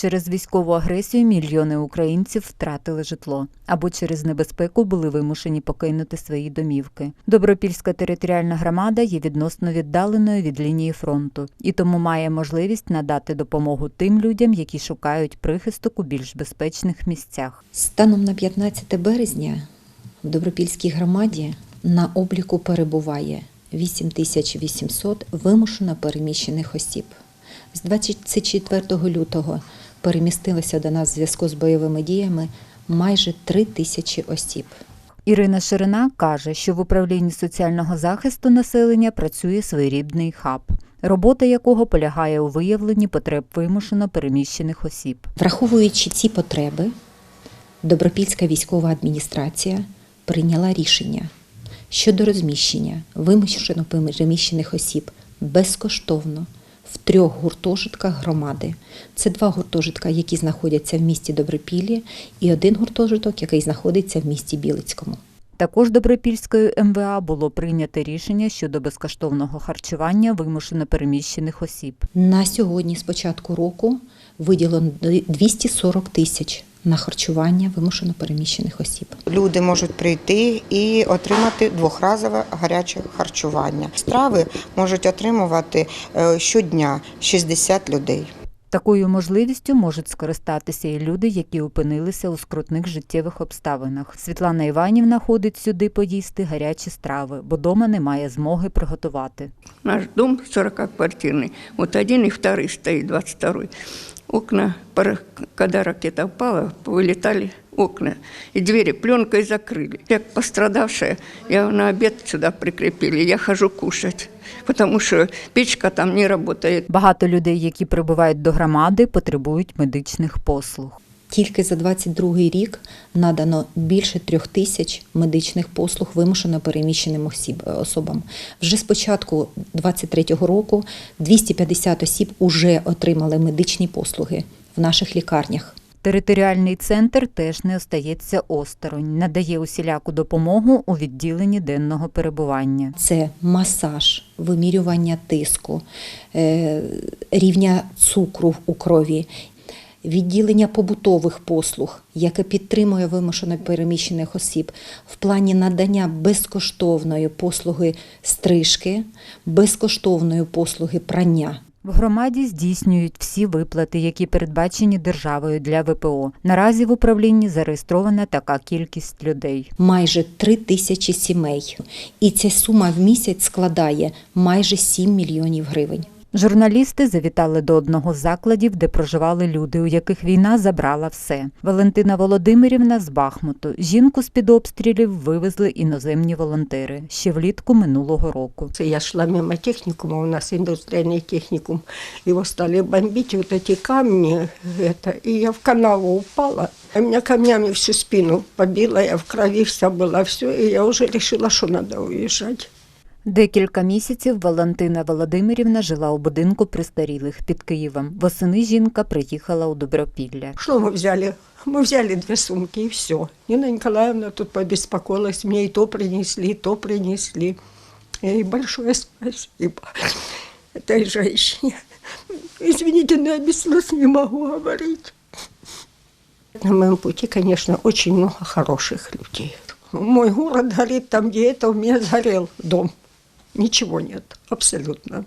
Через військову агресію мільйони українців втратили житло або через небезпеку були вимушені покинути свої домівки. Добропільська територіальна громада є відносно віддаленою від лінії фронту і тому має можливість надати допомогу тим людям, які шукають прихисток у більш безпечних місцях. Станом на 15 березня в Добропільській громаді на обліку перебуває 8800 вимушено переміщених осіб. З 24 лютого перемістилося до нас в зв'язку з бойовими діями майже 3 тисячі осіб. Ірина Ширина каже, що в управлінні соціального захисту населення працює своєрідний хаб, робота якого полягає у виявленні потреб вимушено переміщених осіб. Враховуючи ці потреби, Добропільська військова адміністрація прийняла рішення щодо розміщення вимушено переміщених осіб безкоштовно в трьох гуртожитках громади. Це два гуртожитка, які знаходяться в місті Добропіллі, і один гуртожиток, який знаходиться в місті Білицькому. Також Добропільською МВА було прийнято рішення щодо безкоштовного харчування вимушено переміщених осіб. На сьогодні, з початку року, виділено 240 тисяч на харчування вимушено переміщених осіб. Люди можуть прийти і отримати двохразове гаряче харчування. Страви можуть отримувати е, щодня 60 людей. Такою можливістю можуть скористатися і люди, які опинилися у скрутних життєвих обставинах. Світлана Іванівна ходить сюди поїсти гарячі страви, бо дома немає змоги приготувати. Наш дом 40-квартирный. Вот один и второй стоит, 22-й. Окна, когда ракета упала, вылетали окна. И двери пленкой закрыли. Я пострадавшая, я на обед сюда прикрепили. Я хожу кушать, потому що печка там не працює. Багато людей, які прибувають до громади, потребують медичних послуг. Тільки за 22 рік надано більше трьох тисяч медичних послуг вимушено переміщеним осіб, особам. Вже з початку 23 року 250 осіб уже отримали медичні послуги в наших лікарнях. Територіальний центр теж не остається осторонь, надає усіляку допомогу у відділенні денного перебування. Це масаж, вимірювання тиску, е, рівня цукру у крові, відділення побутових послуг, яке підтримує вимушено переміщених осіб в плані надання безкоштовної послуги стрижки, безкоштовної послуги прання. В громаді здійснюють всі виплати, які передбачені державою для ВПО. Наразі в управлінні зареєстрована така кількість людей. Майже три тисячі сімей, і ця сума в місяць складає майже 7 мільйонів гривень. Журналісти завітали до одного з закладів, де проживали люди, у яких війна забрала все. Валентина Володимирівна з Бахмуту. Жінку з під обстрілів вивезли іноземні волонтери ще влітку минулого року. Це Я йшла мимо технікуму, у нас індустріальний технікум. Его стали бомбить, вот эти камни, это, и я в канаву упала. А меня камнями всю спину побила, я в крови вся была, все, и я уже решила, что надо уезжать. Декілька місяців Валентина Володимирівна жила у будинку престарілих під Києвом. Восени жінка приїхала у Добропілля. Что мы взяли? Мы взяли две сумки, и все. Нина Николаевна тут побеспокоилась, мне и то принесли, и то принесли. И ей большое спасибо этой женщине. Извините, но я без слез не могу говорить. На моем пути, конечно, очень много хороших людей. Мой город горит там, где это у меня сгорел дом. Ничего нет, абсолютно.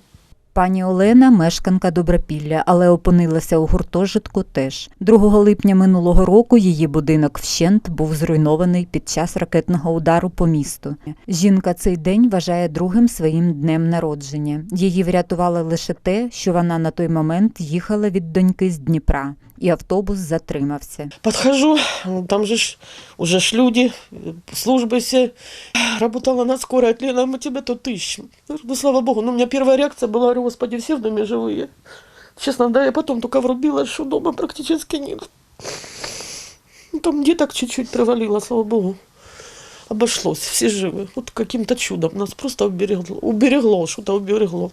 Пані Олена мешканка Добропілля, але опинилася у гуртожитку теж. 2 липня минулого року її будинок вщент був зруйнований під час ракетного удару по місту. Жінка цей день вважає другим своїм днем народження. Її врятувало лише те, що вона на той момент їхала від доньки з Дніпра, і автобус затримався. Подхожу, там же ж, уже ж люди, службы все. Работала на скорой, Лена, мы тебя тут ищем. Говорю, Ну, слава богу, ну, у меня первая реакция была, говорю, господи, все в доме живые. Честно, да, я потом только врубилась, что дома практически нет. Ну, Там деток чуть-чуть привалило, слава богу. Обошлось, все живы. Вот каким-то чудом нас просто уберегло, уберегло что-то уберегло.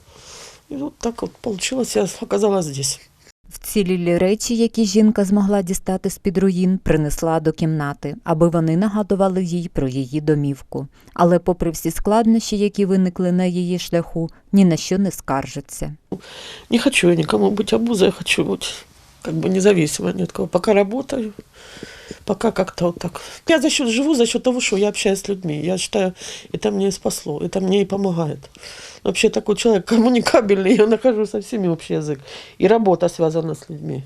И вот так вот получилось, я оказалась здесь. Вцілілі речі, які жінка змогла дістати з-під руїн, принесла до кімнати, аби вони нагадували їй про її домівку. Але, попри всі складнощі, які виникли на її шляху, ні на що не скаржиться. Не хочу я никому быть обузой, я хочу быть как бы независимо ни от кого. Пока работаю, пока как-то вот так. Я за счет живу за счет того, что я общаюсь с людьми. Я считаю, это мне и спасло, это мне и помогает. Вообще такой человек коммуникабельный, я нахожу со всеми общий язык. И работа связана с людьми.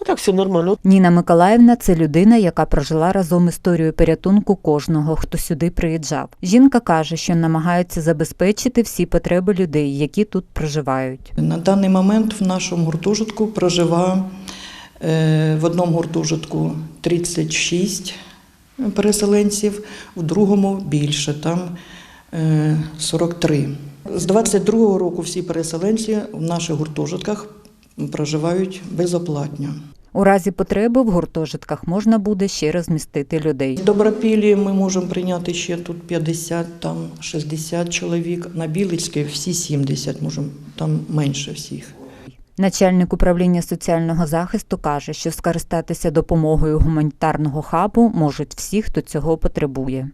А так все нормально. Ніна Миколаївна це людина, яка прожила разом історію порятунку кожного, хто сюди приїжджав. Жінка каже, що намагається забезпечити всі потреби людей, які тут проживають. На даний момент в нашому гуртожитку проживає е, в одному гуртожитку 36 переселенців, в другому більше, там е, 43. З 22-го року всі переселенці в наших гуртожитках проживають безоплатно. У разі потреби в гуртожитках можна буде ще розмістити людей. В Добропілі ми можемо прийняти ще тут 50, там 60 чоловік. На Білицькій всі 70 можемо, там менше всіх. Начальник управління соціального захисту каже, що скористатися допомогою гуманітарного хабу можуть всі, хто цього потребує.